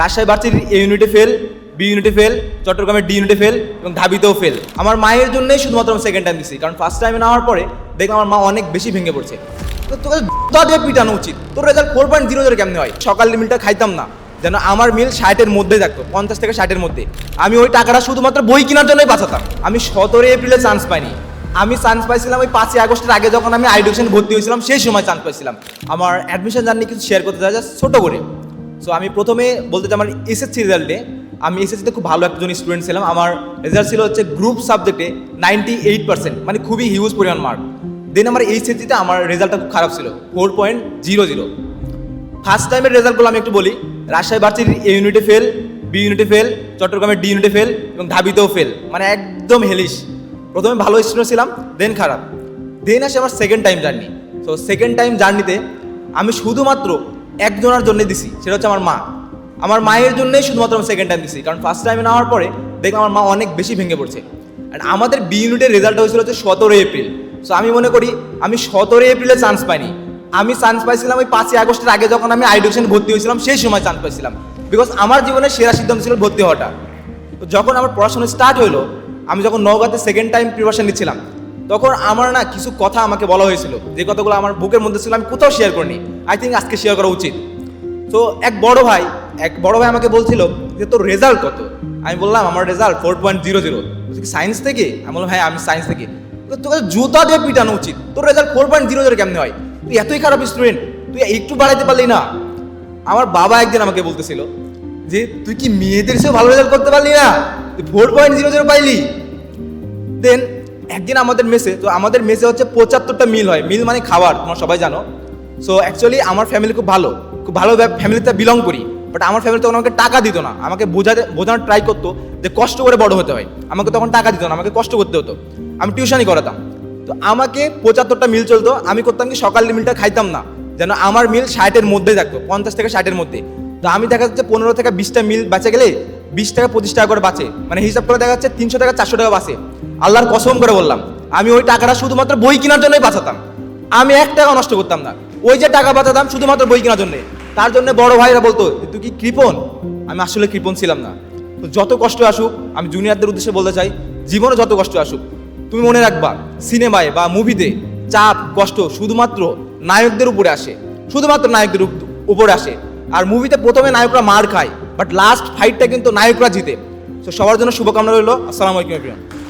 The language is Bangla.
রাজশাহী ভার্সিটির এ ইউনিটে ফেল বি ইউনিটে ফেল চট্টগ্রামের ডি ইউনিটে ফেল এবং ঢাবিতেও ফেল আমার মায়ের জন্যই শুধুমাত্র আমি সেকেন্ড টাইম দিছি, কারণ ফার্স্ট টাইমে নেওয়ার পরে দেখলাম আমার মা অনেক বেশি ভেঙে পড়ছে। তো তোকে তা দিয়ে পিটানো উচিত। তোর result four point zero zero কেমনে হয়? সকাল মিলটা খাইতাম না, যেন আমার মিল ষাটের মধ্যে থাকতো, পঞ্চাশ থেকে ষাটের মধ্যে। আমি ওই টাকাটা শুধুমাত্র বই কেনার জন্যই বাঁচাতাম। আমি সতেরো এপ্রিলে চান্স পাইনি। আমি চান্স পাইছিলাম ওই পাঁচই আগস্টের আগে যখন আমি আইডুকেশন ভর্তি হয়েছিলাম, সেই সময় চান্স পাইছিলাম। আমার অ্যাডমিশন জার্নি কিছু শেয়ার করতে চাই জাস্ট ছোটো করে। সো আমি প্রথমে বলতে চাই, আমার এসএসসি রেজাল্টে আমি এসএসসিতে খুব ভালো একজন স্টুডেন্ট ছিলাম। আমার রেজাল্ট ছিল হচ্ছে গ্রুপ সাবজেক্টে নাইনটি এইট পার্সেন্ট মানে খুবই হিউজ পরিমাণ মার্ক দেন আমার এইচএসসিতে আমার রেজাল্টটা খুব খারাপ ছিল four point zero zero first টাইমের রেজাল্টগুলো আমি একটু বলি, রাজশাহী ভার্সিটির এ ইউনিটে ফেল বি ইউনিটে ফেল চট্টগ্রামের ডি ইউনিটে ফেল এবং ঢাবিতেও ফেল মানে একদম হেলিশ প্রথমে ভালো স্টুডেন্ট ছিলাম দেন খারাপ। দেন আসে আমার সেকেন্ড টাইম জার্নি তো সেকেন্ড টাইম জার্নিতে আমি শুধুমাত্র একজনের জন্য দিছি, সেটা হচ্ছে আমার মা। আমার মায়ের জন্যই শুধুমাত্র আমি সেকেন্ড টাইম দিছি, কারণ ফার্স্ট টাইমে নেওয়ার পরে দেখলাম আমার মা অনেক বেশি ভেঙে পড়ছে। আর আমাদের বি ইউনিটের রেজাল্ট হয়েছিল হচ্ছে সতেরো এপ্রিল সো আমি মনে করি, আমি সতেরো এপ্রিলে চান্স পাইনি। আমি চান্স পাইছিলাম ওই পাঁচই আগস্টের আগে যখন আমি আইডুকেশন ভর্তি হয়েছিলাম, সেই সময় চান্স পাইছিলাম। বিকজ আমার জীবনে সেরা সিদ্ধান্ত ছিল ভর্তি হওয়াটা। তো যখন আমার পড়াশোনা স্টার্ট হলো আমি যখন নওগাঁতে সেকেন্ড টাইম প্রিপারেশন নিচ্ছিলাম তখন আমার না কিছু কথা আমাকে বলা হয়েছিল। যে কথাগুলো আমার বুকের মধ্যে ছিল, আমি কোথাও শেয়ার করিনি। আই থিঙ্ক আজকে শেয়ার করা উচিত। তো এক বড় ভাই, এক বড় ভাই আমাকে বলছিল যে, তোর রেজাল্ট কত? আমি বললাম, আমার result four point zero zero science থেকে? আমি বললাম হ্যাঁ আমি সায়েন্স থেকে। তো তোকে জুতা দিয়ে পিটানো উচিত। তোর result four point zero zero কেমনে হয়? তুই এতই খারাপ স্টুডেন্ট তুই একটু বাড়াইতে পারলি না। আমার বাবা একদিন আমাকে বলতেছিল যে, তুই কি মেয়েদের চেয়েও ভালো রেজাল্ট করতে পারলি না? তুই ফোর পয়েন্ট জিরো জিরো পাইলি। দেন একদিন আমাদের মেসে, তো আমাদের মেসে হচ্ছে পঁচাত্তরটা মিল হয়। মিল মানে খাবার, তোমরা সবাই জানো। সো অ্যাকচুয়ালি আমার ফ্যামিলি খুব ভালো। খুব ভালো ফ্যামিলিতে বিলং করি। বাট আমার ফ্যামিলি তখন আমাকে টাকা দিত না। আমাকে বোঝাতে বোঝানোর ট্রাই করতো যে কষ্ট করে বড় হতে হয়। আমাকে তখন টাকা দিত না, আমাকে কষ্ট করতে হতো। আমি টিউশনই করাতাম। তো আমাকে পঁচাত্তরটা মিল চলতো। আমি করতাম কি সকাল মিলটা খাইতাম না। যেন আমার মিল ষাটের মধ্যে থাকতো, পঞ্চাশ থেকে ষাটের মধ্যে। তো আমি দেখা যাচ্ছে পনেরো থেকে বিশটা মিল বাঁচে গেলে, বিশ টাকা, পঁচিশ টাকা করে বাঁচে। মানে হিসাব করে দেখা যাচ্ছে তিনশো টাকা, চারশো টাকা বাঁচে। আল্লাহর কসম করে বললাম, আমি ওই টাকাটা শুধুমাত্র বই কেনার জন্যই বাঁচাতাম। আমি এক টাকা নষ্ট করতাম না। ওই যে টাকা বাঁচাতাম শুধুমাত্র বই কেনার জন্যে। তার জন্য বড় ভাইরা বলতো তুই কি কৃপন আমি আসলে কৃপন ছিলাম না। তো যত কষ্ট আসুক, আমি জুনিয়রদের উদ্দেশ্যে বলতে চাই, জীবনে যত কষ্ট আসুক, তুমি মনে রাখবা, সিনেমায় বা মুভিতে চাপ, কষ্ট শুধুমাত্র নায়কদের উপরে আসে। শুধুমাত্র নায়কদের উপরে আসে। আর মুভিতে প্রথমে নায়করা মার খায়, বাট লাস্ট ফাইটটা কিন্তু নায়করা জিতে। তো সবার জন্য শুভকামনা রইল। আসসালামু আলাইকুম.